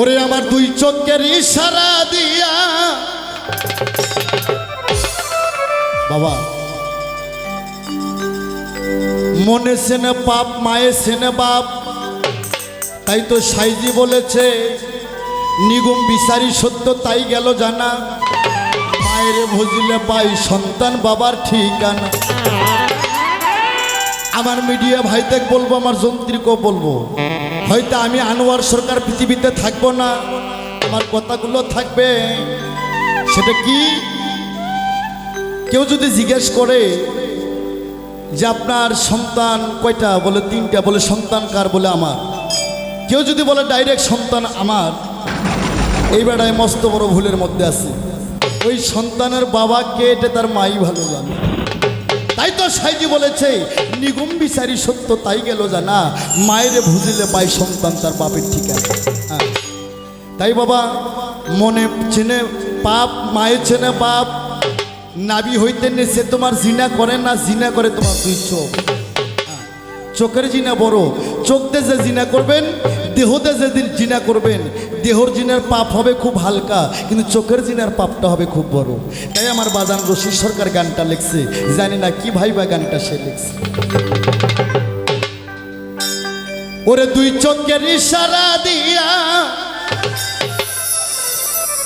ওরে আমার দুই চোখের ইশারা দিয়া। বাবা, মনে সেনে পাপ, মায়ে সেনে বাপ। তাই তো সাইজি বলেছে, নিগুম বিচারি সত্য তাই গেল জানা। মায়ের ভজিলে পাই সন্তান বাবার ঠিকানা। আমার মিডিয়া ভাইতে বলব, আমার যন্ত্রীকেও বলব হয়তো আমি আনোয়ার সরকার পৃথিবীতে থাকব না, আমার কথাগুলো থাকবে। সেটা কি? কেউ যদি জিজ্ঞেস করে যে আপনার সন্তান কয়টা, বলে তিনটা, বলে সন্তান কার, বলে আমার। কেউ যদি বলে ডাইরেক্ট সন্তান আমার, এই বেড়ায় মস্ত বড় ভুলের মধ্যে আছে। ওই সন্তানের বাবাকে এটা তার মাই ভালো জানে। তাই তো সাইজি বলেছে, নিগম বিচারি সত্য তাই গেল জানা, মায়েরে ভুজিলে পায় সন্তান তার বাপের ঠিকানা হ্যাঁ। তাই বাবা, মনে চেনে পাপ মায়ের চেনে পাপ, নাবি হইতে নেছে তোমার জিনা করে না, জিনা করে তোমার দুই চোখ। চোখের জিনা বড় চোখ যে জিনা করবেন, দেহতে যে দিন জিনা করবেন, দেহর জিনার পাপ হবে খুব হালকা, কিন্তু চোখের জিনার পাপটা হবে খুব বড়। তাই আমার বাজান রশি সরকার গানটা লিখছে, জানি না কি ভাই বা গানটা সে লিখছে। ওরে দুই চোখের ইশারা দিয়া,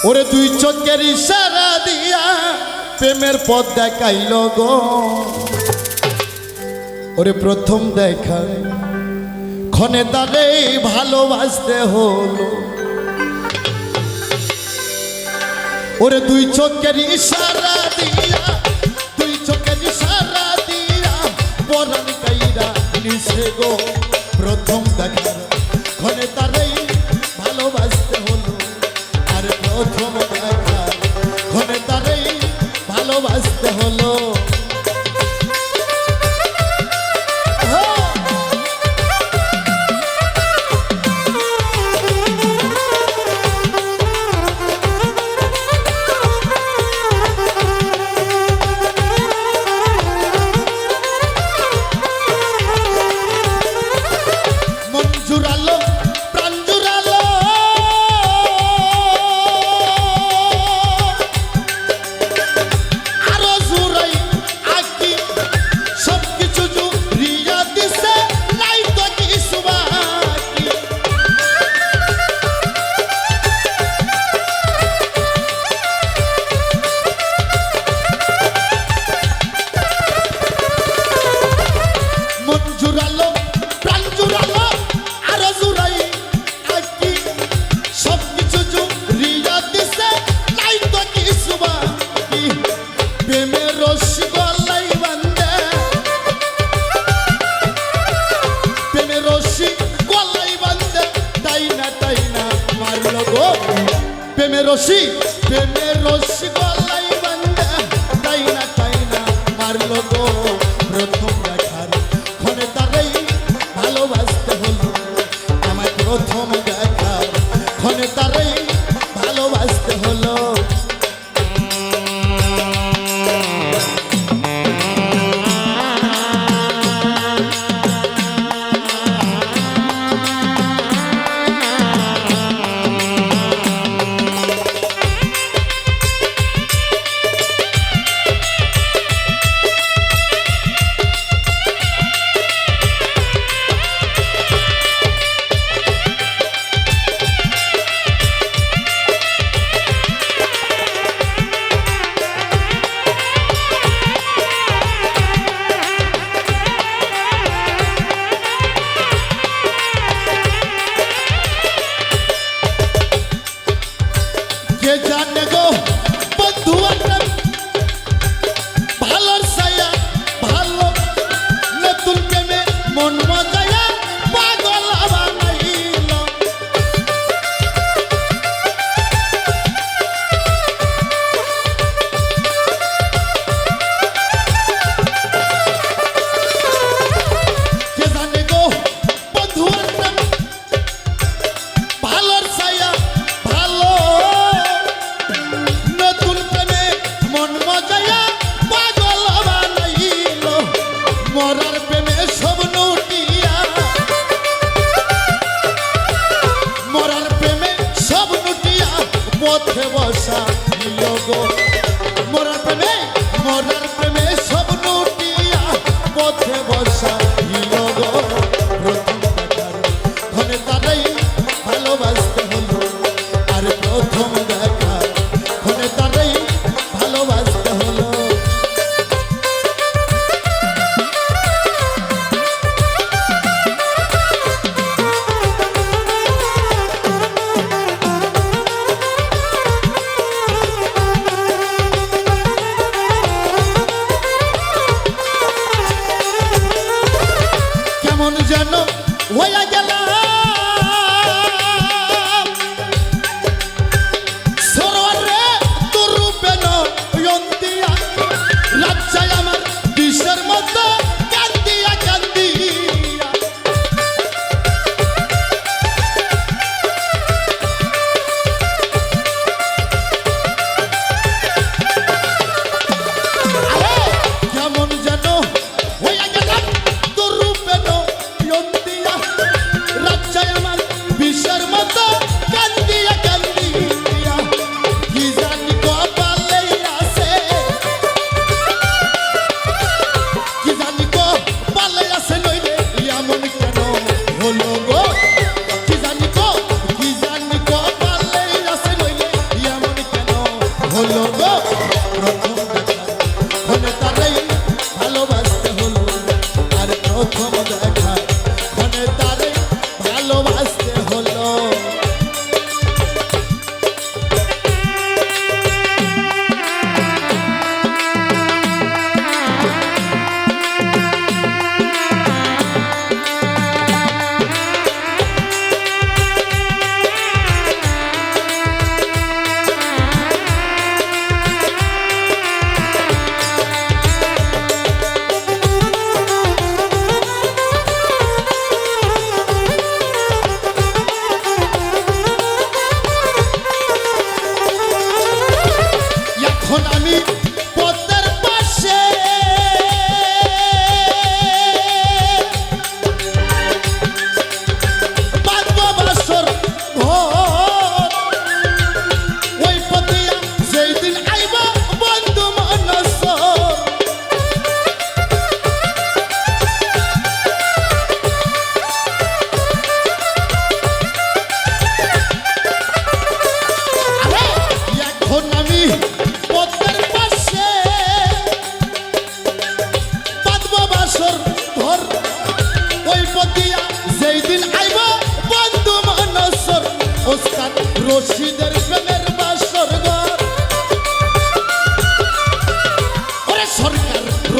ওরে দুই চোখের ইশারা দিয়া, প্রেমের পথ দেখাইল গো। ওরে প্রথম দেখা ক্ষণে তারে ভালোবাসতে হলো। ওরে দুই চোখের ইশারা দিয়া, দুই চোখের ইশারা দিয়া পরাণ কাইরা নিছে গো। প্রথম দেখা ক্ষণে তারেই ভালোবাসতে হলো। আর প্রথম প্রেমের রথে বসা নিয়োগ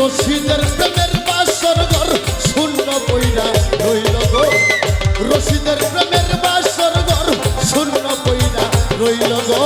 রশিদের প্রেমের বাসর ঘর শূন্য বইরা রইল গো। রশিদের প্রেমের বাসর ঘর শূন্য বইরা রইল গো।